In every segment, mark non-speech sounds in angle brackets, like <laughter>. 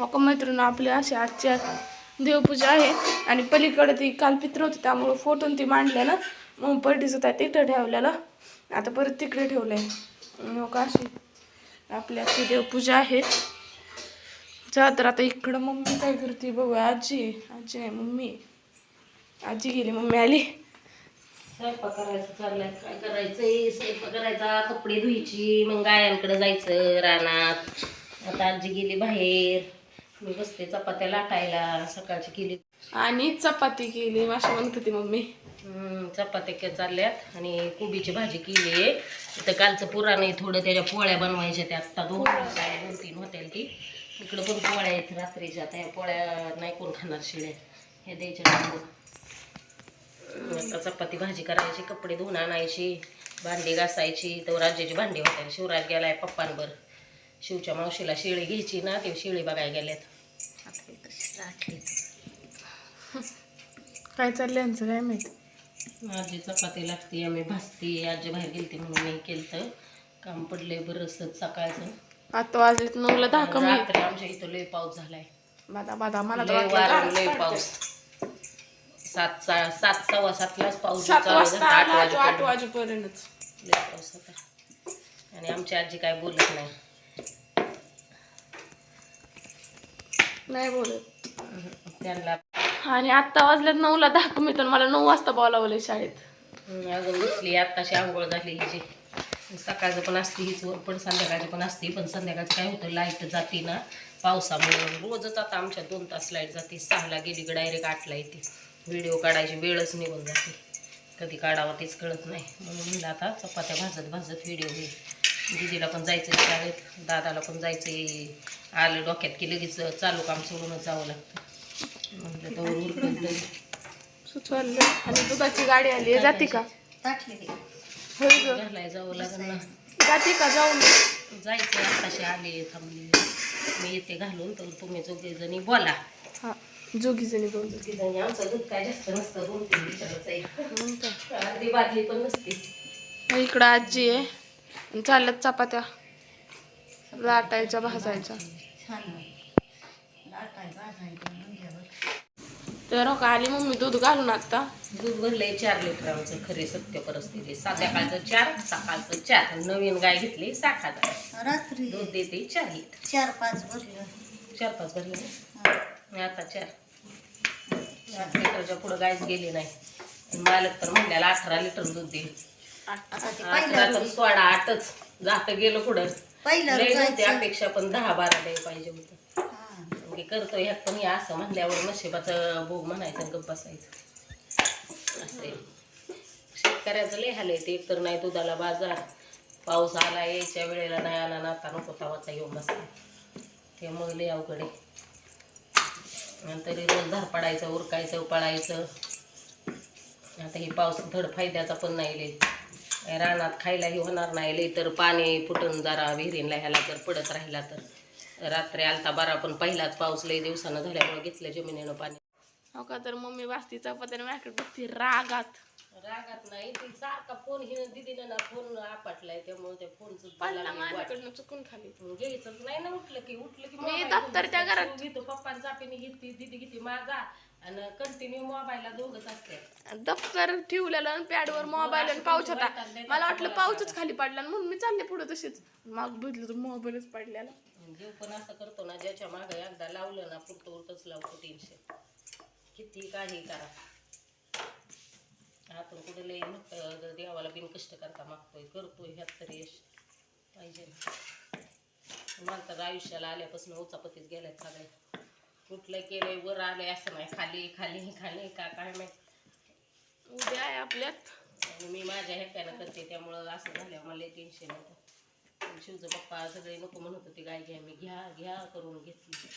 हो का मैत्रीण आपली अशी आजची आज देवपूजा आहे. आणि पलीकडे ती काल पित्र होती त्यामुळं फोटोन ती मांडल्या ना. मग पर्टीचं त्या तिथं ठेवलेलं. आता परत तिकडे ठेवलंय. आहे हो का अशी आपली अशी देवपूजा आहे. जा तर आता इकडं मम्मी काय करते बघू आजी आहे. आजी नाही मम्मी. आजी गेली मम्मी आली. स्वयंपाक करायचं चाललंय. काय करायचंय? स्वयंपाक करायचा कपडे धुयची मग गायांकडे जायचं रानात. आता आजी गेली बाहेर. मी बसते चपात्या लाटायला सकाळची केली. आणि चपाती केली माशी म्हणत होती मम्मी. चपात्या के चालल्यात आणि कोबीची भाजी केली आहे. इथं कालचं पुराण आहे थोडं त्याच्या पोळ्या बनवायच्या त्या आत्ता दोन दोन तीन होत्या ती इकडं पण पोळ्या आहेत रात्रीच्या त्या पोळ्या नाही कोण खाणार शिळ्या. हे द्यायच्या आता चपाती भाजी करायची कपडे धुवून आणायची भांडी घासायची. तर राज्याची भांडी होत्या शिवराज गेलाय पप्पांवर. शिवच्या मावशीला शेळी घ्यायची ना ते शेळी बघायला गेल्यात <laughs> काय चाललंय यांचं काय माहिती? आजी चपाती लागते आम्ही भाजती. आजी बाहेर गेलती म्हणून मी केलं काम पडलंय बरंच सकाळचं. आता वाजलेत नऊला दहा कमी रात्री आमच्या इथं लय पाऊस झालाय. बादा बादा मला लय वारा. पाऊस. सात सात सव्वा सातलाच पाऊस आठ वाजेपर्यंत. वाजेपर्यंतच. लय पाऊस होता. आणि आमची आजी काय बोलत नाही. नाही बोलत. त्यांना. आणि आत्ता वाजल्यात नऊला दहा कमी तर मला नऊ वाजता बोलावलंय शाळेत. हम्म, अजून बसली आत्ताशी आंघोळ झाली हिची. सकाळचं पण असते हीच वर पण संध्याकाळची पण असते पण संध्याकाळचं काय होतं लाइट जाते ना पावसामुळे. रोजच आता आमच्या दोन तास लाइट जाते सहाला गेली की डायरेक्ट आठला येते. व्हिडिओ काढायची वेळच निघून जाते. कधी काढावं तेच कळत नाही. म्हणून म्हणलं आता चपात्या भाजत भाजत व्हिडिओ होईल दिदीला पण जायचं आहे शाळेत दादाला पण जायचं आहे आलं डोक्यात की लगेच चालू काम सोडूनच जावं लागतं. म्हणलं तर सुचवलं आणि दुधाची गाडी आली जाते का? घरला जावं लागेल ना. जाते का जाऊन? जायचं आताशी आले थांबले. मी येते घालून तर तुम्ही चौघे जणी बोला. हा जोगी जणी दोन चौघी जणी आमचं दूध काय जास्त नसतं दोन तीन लिटरच आहे. काय. अर्धी बादली पण नसते. मग इकडं आजी आहे. चालल्यात चपात्या. लाटायच्या भाजायच्या. तर हो का आली मम्मी दूध घालून आता? दूध भरलंय चार लिटर आमचं खरी सत्य परिस्थिती. संध्याकाळचं चार सकाळचं चार. नवीन गाय घेतली हजार. रात्री दूध देते चार लिटर. चार पाच भरलं. चार पाच भरले आता चार. आठ लिटरच्या पुढं गायच गेली नाही. मालक तर म्हणल्याला अठरा लिटर दूध देईल आता ते तर सोळा आठच. जात गेलो पुढं. पहिलं लय नव्हती जायचं. अपेक्षा पण दहा बारा द्यायला पाहिजे होतं. हा. म्हणजे करतोय ह्यात पण हे असं म्हणल्यावर नशिबाचं भोग म्हणायचं आणि गप्प बसायचं. असं आहे. शेतकऱ्याचं लय हाल आहे ते. एकतर नाही दुधाला बाजार. पाऊस आला यायच्या वेळेला नाही आला ना आता नको तवाचा येऊन बसला त्यामुळे लय अवघड आहे. आणि तरी रोज धार पडायचं उरकायचं पळायचं आता हे पाऊस धड फायद्याचा पण नाही लय. रानात खायलाही होणार नाही. लय तर पाणी फुटून जरा विहिरीला ह्याला जर पडत राहिला तर. रात्री आलता बारा पण पहिलाच पाऊस लय दिवसानं झाल्यामुळे घेतलं जमिनीनं पाणी. हो का? तर मम्मी वाचती चपात्याने माझ्याकडे बघते रागात. रागात नाही ती सारखा फोन हिनं दिदीनं ना फोन आपटलाय त्यामुळे त्या फोनचं माझ्याकडनं चुकून खाली. घ्यायचंच नाही ना उठलं की उठलं की मी दप्तर त्या घरात- घेतो पप्पांचा चापीने घेते दिदी घेते माझा. आणि कंटिन्यू मोबाईलला दोघच दप्तर ठेवलेलं आणि पॅडवर मोबाईल आणि पाऊच होता. मला वाटलं पाऊचच खाली पडला आणि म्हणून मी चालले पुढे तशीच. माग बघितलं तर मोबाईलच पडलेला. जीव पण असं करतो ना ज्याच्या मागे एकदा लावलं ना पुरतं उरतच लावतो टेन्शन किती काही करा. आतून कुठे लई नुकतं देवाला बिन कष्ट करता मागतोय. करतोय ह्यात तरी यश पाहिजे ना. मला तर आयुष्याला आल्यापासून उचापतीच गेल्यात सगळे. कुठलं केलंय वर आलंय असं नाही खाली खाली खाली का काय माहीत. उद्या आहे आपल्यात. आणि मी माझ्या ह्याच्यानं करते त्यामुळं असं झाल्यावर मला टेन्शन आणि शिवचं पप्पा सगळे नको म्हणत होते गाय घ्या मी घ्या घ्या करून घेतली.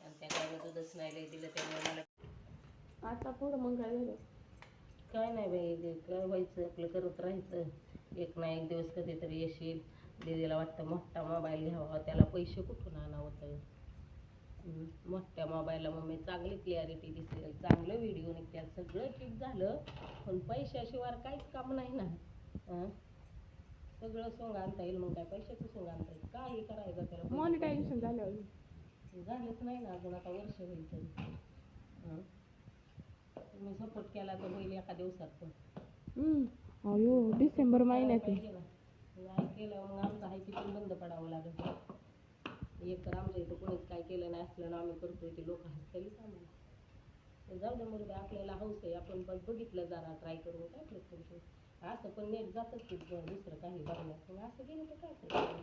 आणि त्या गायनं दूधच नाही लय दिलं त्यामुळे मला आता पुढं मग काय झालं काय नाही बाई ते काय व्हायचं आपलं करत राहायचं. एक ना एक दिवस कधीतरी येशील. दीदीला वाटतं मोठा मोबाईल घ्यावा त्याला पैसे कुठून आणावं तर? मोठ्या मोबाईलला मम्मी चांगली क्लिअरिटी दिसेल. चांगलं व्हिडिओ निघतात सगळं ठीक झालं. पण पैशाशिवाय काहीच काम नाही ना? सगळं सोंग आणता येईल मग काय पैशाचं सोंग आणता येईल? काही करायचं त्याला मॉनिटायझेशन झाल्यावर. झालेच नाही ना अजून आता वर्ष होईल तरी. तुम्ही सपोर्ट केला तर होईल एका दिवसात पण. अयो डिसेंबर महिन्यात नाही केलं मग आमचं आहे तिथून बंद पडावं लागेल. एक तर आमच्या इथं कोणीच काय केलं नाही असलं ना आम्ही करतोय ते लोक हसतील आम्हाला जाऊ द्या मुलगा आपल्याला हौस आहे आपण पण बघितलं जरा ट्राय करून काय करतो असं पण नेट जातच की दुसरं काही बघण्यात मग असं गेलं तर काय करतो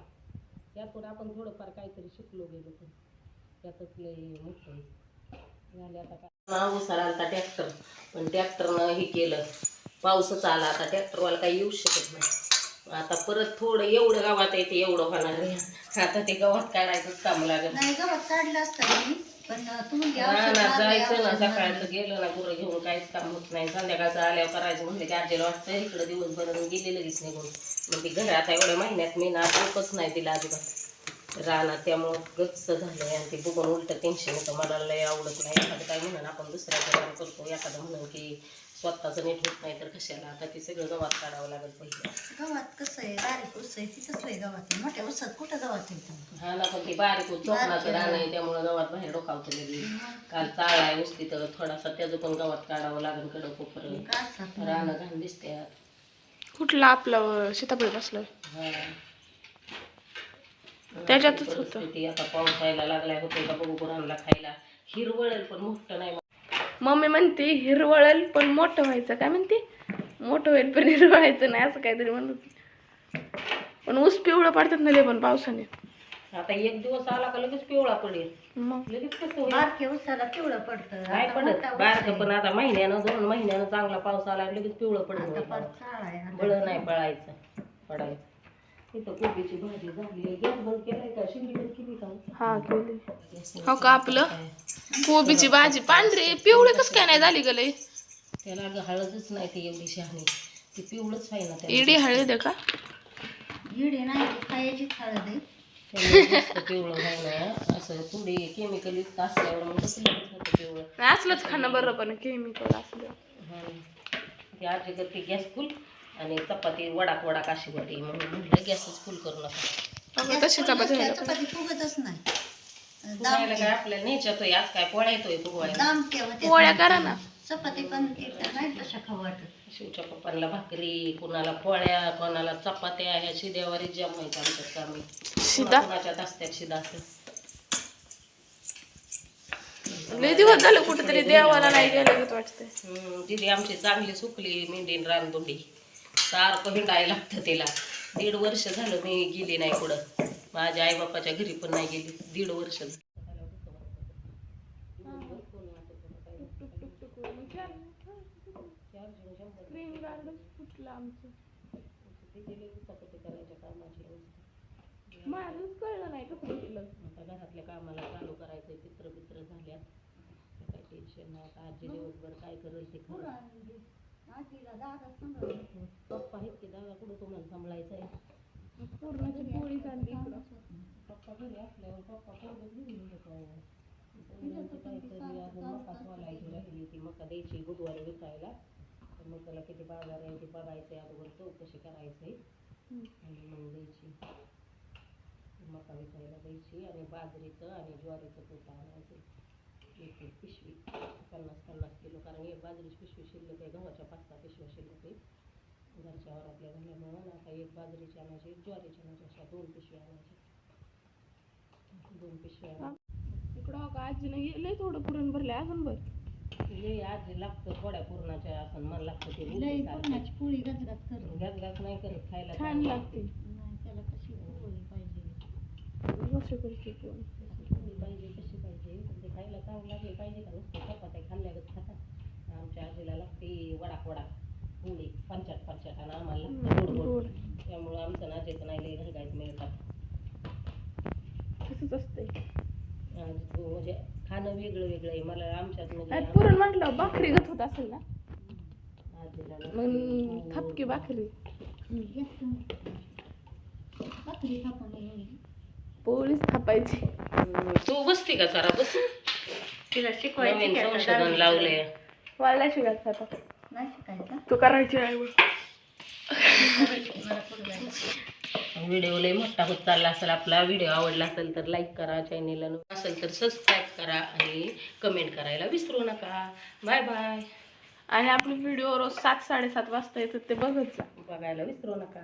यातून आपण थोडंफार काहीतरी शिकलो गेलो पण. त्यातच लय मोठं झाले आता काय? उसाला आलता ट्रॅक्टर पण ट्रॅक्टरनं हे केलं. पाऊसच आला आता ट्रॅक्टरवाला काही येऊ शकत नाही. आता परत थोडं एवढं गावात येते एवढं होणार आहे. आता ते गावात काढायचंच काम लागेल. नाही गवत काढलं असतं मी पण तुम्ही घ्या औषध रानात मारलंय, जायचं ना. सकाळचं गेलं ना गुरं घेऊन काहीच काम होत नाही. संध्याकाळचं आल्यावर करायचं म्हणलं की आजीला वाटतं इकडं दिवसभर गेले लगेच निघून मग ती घरी आता एवढ्या महिन्यात मी ना डोकंच नाही दिलं अजिबात. रानात त्यामुळं गच्च झालंय आणि ते बघून उलट टेन्शन येतं. मला लय आवडत नाही. एखादं काय म्हणून आपण दुसऱ्याचं काम करतो एखादं म्हणून की स्वतःचं नीट होत नाही तर कशाला? आता ते सगळं गवात काढावं लागेल पहिले. गवत कसं आहे? बारीक उस आहे गवत आहे. मोठ्या उसात कुठं गवत आहे? हा ना पण ते बारीक चोपणाचं रान आहे. त्यामुळं गवात बाहेर डोकावतं लगेच. काल चाळ आहे नुसती तर थोडासा त्याचं पण गवत काढावं लागेल कडक कोपर रानं घाण दिसते कुठला आपला सीताफळ बसलाय त्याच्यातच होतं. परिस्थिती आता पाऊस यायला लागलाय होते का बघू गुरांना खायला. हिरवळेल पण मोठं नाही मम्मी म्हणते हिरवळेल पण मोठं व्हायचं. काय म्हणते? मोठं होईल पण हिरवळायचं नाही असं काहीतरी म्हणत. पण ऊस पिवळं पडतात ना पण पावसाने. आता एक दिवस आला का लगेच पिवळा पडेल. मग? लगेच कसं होईल? बारके उसाला पिवळं पडतं. नाही आता पडत. मोठा ऊस बारकं आहे. पण आता महिन्यानं दोन महिन्यानं चांगला पाऊस आला की लगेच पिवळं आता चाळ आहे आता. बळ नाही पळायचं पडायचं. इथं कोबीची भाजी झाली. गॅस बंद केलाय का? शिंदी बंद केली का? हा केली. हो का आपलं? कोबीची भाजी पांढरी पिवळी कस काय नाही झाली गं लय त्याला अगं हळदच नाही ती एवढी शहाणी. ती पिवळच आहे ना. इडी हळद आहे का? इडी नाही खायची हळद आहे. पिवळं ना. असं थोडी केमिकल युक्त असल्यावर मग कसं पिवळं? असलंच खाणं बरं पण केमिकल असलं. ती आजी करते गॅस फुल आणि चपाती वडाक वडाक अशी होती म्हणून म्हटलं गॅसच फुल करू नका. तशी चपाती. चपाती फुगतच नाही. काय आपल्याला आज काय पोळ्या येतोय पोळ्या करा ना. चपाती पण तिथं नाही तशा खाऊ वाटत शिवच्या पप्पांना भाकरी कुणाला पोळ्या कोणाला चपात्या ह्या शिद्यावर जम व्हायचं आमच्यात कामी शिदा? कुणाच्यात असतात शिदा असं. लय दिवस झालं कुठेतरी देवाला नाही गेलं गत वाटतंय. हम्म, दिदी आमची चांगली सुकली मेंढीन रानदुंडी. सारखं हिंडायला लागतं तिला. दीड वर्ष झालं मी गेली नाही कुठं. माझ्या आई बापाच्या घरी पण नाही गेली. दीड वर्ष माझंच कळलं नाही कसं फुटलं? आता घरातल्या कामाला चालू करायचंय चित्र बित्र झाल्यात. काही टेन्शन नाही. आता आजी दिवसभर काय करेल ते खरं. पप्पा आहेत की दादा कुठं तुम्हाला सांभाळायचं आहे पूर्णाची पोळी चालली. इकडं पप्पा घरी असल्यावर पप्पा पोरगं घेऊन पोरांची काहीतरी अजून मका सोलायची राहिली ती मका द्यायची बुधवारी विकायला. तर मग त्याला किती बाजार आहे ते बघायचं आहे अगोदर चौकशी करायची आणि मग द्यायची. मका विकायला द्यायची आणि बाजरीचं आणि ज्वारीचं पोत आणायचं. एक एक पिशवी. पन्नास पन्नास किलो. कारण एक बाजरीची पिशवी शिल्लक आहे. गव्हाच्या पाच सहा पिशव्या शिल्लक आहे. घरच्या वरातल्या झाल्यामुळं बाजरीची आणायची ज्वारीची आणायची अशा दोन पिशव्या आणायच्या. दोन पिशव्या. इकडं का आजीनं गेलंय थोडं पुरण भरलंय अजून बर लई आजी लागतं थोड्या पूर्णाच्या आपण मला लागतं ते लई. पुरणाची पोळी कर. नाही करत खायला छान. लागते. नाही त्याला कशी पोळी पाहिजे? कसं करते कोण कशी पाहिजे कशी पाहिजे? पण ते खायला चांगलं लागले. पाहिजे का नुसतं चपात्या खाल्ल्यागत खातात. आमच्या आजीला लागते वडाक वडाक. पोळी पंचाट पंचाट आणि आम्हाला. लागतं गोड गोड. त्यामुळं आमचं नाजेचं नाही लई घरगायत मिळतात. तसंच असतंय. आणि तो म्हणजे खाणं वेगळं वेगळं आहे. मला आमच्यात म्हणजे पुरण म्हटलं भाकरी गत होत असेल ना? मग लागते थपकी भाकरी. भाकरी थापून पोळीच थापायची. तू बसती का जरा बस? तिला शिकवायची संशोधन? लावलंय. मला शिकायचं आता नाही शिकायचं. तू करायची आहे. व्हिडिओ लय मोठा होत चालला असेल आपला व्हिडिओ आवडला असेल तर लाईक करा चॅनेलला असेल तर सबस्क्राईब करा आणि कमेंट करायला विसरू नका. बाय बाय आणि आपले व्हिडिओ रोज सात साडेसात वाजता येतात ते बघत जा. बघायला विसरू नका.